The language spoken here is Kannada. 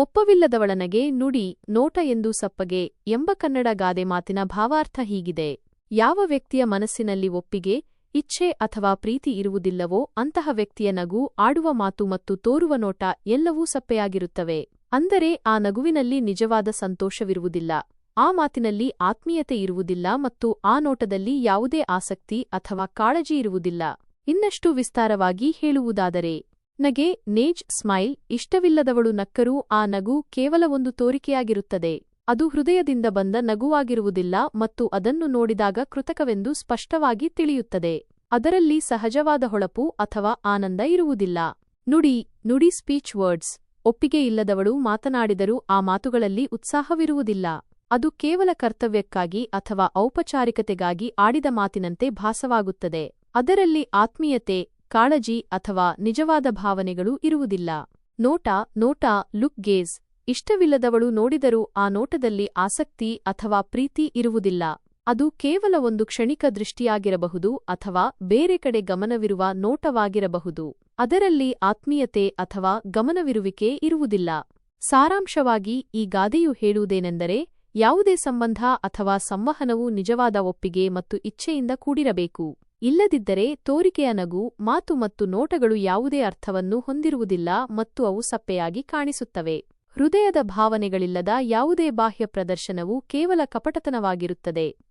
ಒಪ್ಪವಿಲ್ಲದವಳನಗೆ ನುಡಿ, ನೋಟ ಎಂದು ಸಪ್ಪಗೆ, ಎಂಬ ಕನ್ನಡ ಗಾದೆ ಮಾತಿನ ಭಾವಾರ್ಥ ಹೀಗಿದೆ. ಯಾವ ವ್ಯಕ್ತಿಯ ಮನಸ್ಸಿನಲ್ಲಿ ಒಪ್ಪಿಗೆ, ಇಚ್ಛೆ ಅಥವಾ ಪ್ರೀತಿ ಇರುವುದಿಲ್ಲವೋ ಅಂತಹ ವ್ಯಕ್ತಿಯ ನಗು, ಆಡುವ ಮಾತು ಮತ್ತು ತೋರುವ ನೋಟ ಎಲ್ಲವೂ ಸಪ್ಪೆಯಾಗಿರುತ್ತವೆ. ಅಂದರೆ ಆ ನಗುವಿನಲ್ಲಿ ನಿಜವಾದ ಸಂತೋಷವಿರುವುದಿಲ್ಲ. ಆ ಮಾತಿನಲ್ಲಿ ಆತ್ಮೀಯತೆ ಇರುವುದಿಲ್ಲ ಮತ್ತು ಆ ನೋಟದಲ್ಲಿ ಯಾವುದೇ ಆಸಕ್ತಿ ಅಥವಾ ಕಾಳಜಿ ಇರುವುದಿಲ್ಲ. ಇನ್ನಷ್ಟು ವಿಸ್ತಾರವಾಗಿ ಹೇಳುವುದಾದರೆ ನಗೆ, ನೇಜ್, ಸ್ಮೈಲ್, ಇಷ್ಟವಿಲ್ಲದವಳು ನಕ್ಕರೂ, ಆ ನಗು ಕೇವಲ ಒಂದು ತೋರಿಕೆಯಾಗಿರುತ್ತದೆ. ಅದು ಹೃದಯದಿಂದ ಬಂದ ನಗುವಾಗಿರುವುದಿಲ್ಲ ಮತ್ತು ಅದನ್ನು ನೋಡಿದಾಗ ಕೃತಕವೆಂದು ಸ್ಪಷ್ಟವಾಗಿ ತಿಳಿಯುತ್ತದೆ. ಅದರಲ್ಲಿ ಸಹಜವಾದ ಹೊಳಪು ಅಥವಾ ಆನಂದ ಇರುವುದಿಲ್ಲ. ನುಡಿ ನುಡಿ ಸ್ಪೀಚ್ ವರ್ಡ್ಸ್. ಒಪ್ಪಿಗೆ ಇಲ್ಲದವಳು ಮಾತನಾಡಿದರೂ ಆ ಮಾತುಗಳಲ್ಲಿ ಉತ್ಸಾಹವಿರುವುದಿಲ್ಲ. ಅದು ಕೇವಲ ಕರ್ತವ್ಯಕ್ಕಾಗಿ ಅಥವಾ ಔಪಚಾರಿಕತೆಗಾಗಿ ಆಡಿದ ಮಾತಿನಂತೆ ಭಾಸವಾಗುತ್ತದೆ. ಅದರಲ್ಲಿ ಆತ್ಮೀಯತೆ ಕಾಳಜಿ ಅಥವಾ ನಿಜವಾದ ಭಾವನೆಗಳು ಇರುವುದಿಲ್ಲ. ನೋಟ ನೋಟ, ಲುಕ್ ಗೇಜ್. ಇಷ್ಟವಿಲ್ಲದವಳು ನೋಡಿದರೂ ಆ ನೋಟದಲ್ಲಿ ಆಸಕ್ತಿ ಅಥವಾ ಪ್ರೀತಿ ಇರುವುದಿಲ್ಲ. ಅದು ಕೇವಲ ಒಂದು ಕ್ಷಣಿಕ ದೃಷ್ಟಿಯಾಗಿರಬಹುದು ಅಥವಾ ಬೇರೆ ಕಡೆ ಗಮನವಿರುವ ನೋಟವಾಗಿರಬಹುದು. ಅದರಲ್ಲಿ ಆತ್ಮೀಯತೆ ಅಥವಾ ಗಮನವಿರುವಿಕೆ ಇರುವುದಿಲ್ಲ. ಸಾರಾಂಶವಾಗಿ ಈ ಗಾದೆಯು ಹೇಳುವುದೇನೆಂದರೆ, ಯಾವುದೇ ಸಂಬಂಧ ಅಥವಾ ಸಂವಹನವು ನಿಜವಾದ ಒಪ್ಪಿಗೆ ಮತ್ತು ಇಚ್ಛೆಯಿಂದ ಕೂಡಿರಬೇಕು. ಇಲ್ಲದಿದ್ದರೆ ತೋರಿಕೆಯ ನಗು, ಮಾತು ಮತ್ತು ನೋಟಗಳು ಯಾವುದೇ ಅರ್ಥವನ್ನು ಹೊಂದಿರುವುದಿಲ್ಲ ಮತ್ತು ಅವು ಸಪ್ಪೆಯಾಗಿ ಕಾಣಿಸುತ್ತವೆ. ಹೃದಯದ ಭಾವನೆಗಳಿಲ್ಲದ ಯಾವುದೇ ಬಾಹ್ಯ ಪ್ರದರ್ಶನವು ಕೇವಲ ಕಪಟತನವಾಗಿರುತ್ತದೆ.